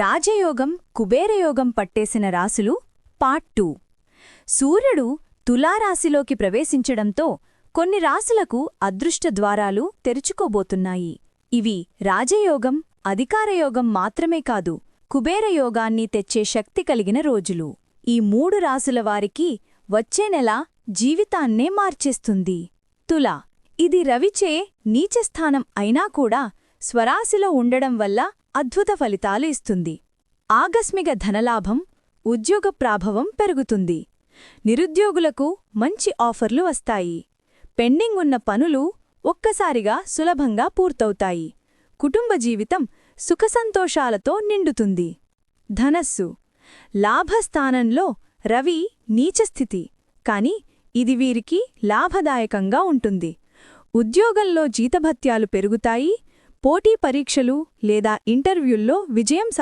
రాజయోగం కుబేరయోగం పట్టేసిన రాసులు part two. సూర్యుడు తులారాశిలోకి ప్రవేశించడంతో కొన్ని రాసులకు అదృష్ట ద్వారాలు తెరుచుకోబోతున్నాయి. ఇవి రాజయోగం అధికారయోగం మాత్రమే కాదు కుబేరయోగాన్ని తెచ్చే శక్తి కలిగిన రోజులు. ఈ మూడు రాసుల వారికి వచ్చే నెల జీవితాన్నే మార్చేస్తుంది. తులా ఇది రవిచే నీచస్థానం అయినా కూడా స్వరాశిలో ఉండడం వల్ల అద్భుత ఫలితాలు ఇస్తుంది. ఆకస్మిక ధనలాభం ఉద్యోగ ప్రాభవం పెరుగుతుంది. నిరుద్యోగులకు మంచి ఆఫర్లు వస్తాయి. పెండింగ్ ఉన్న పనులు ఒక్కసారిగా సులభంగా పూర్తవుతాయి. కుటుంబ జీవితం సుఖసంతోషాలతో నిండుతుంది. ధనస్సు. లాభస్థానంలో రవి నీచస్థితి కాని ఇది వీరికి లాభదాయకంగా ఉంటుంది. ఉద్యోగంలో జీతభత్యాలు పెరుగుతాయి పోటీ పరీక్షలు లేదా ఇంటర్వ్యూల్లో విజయం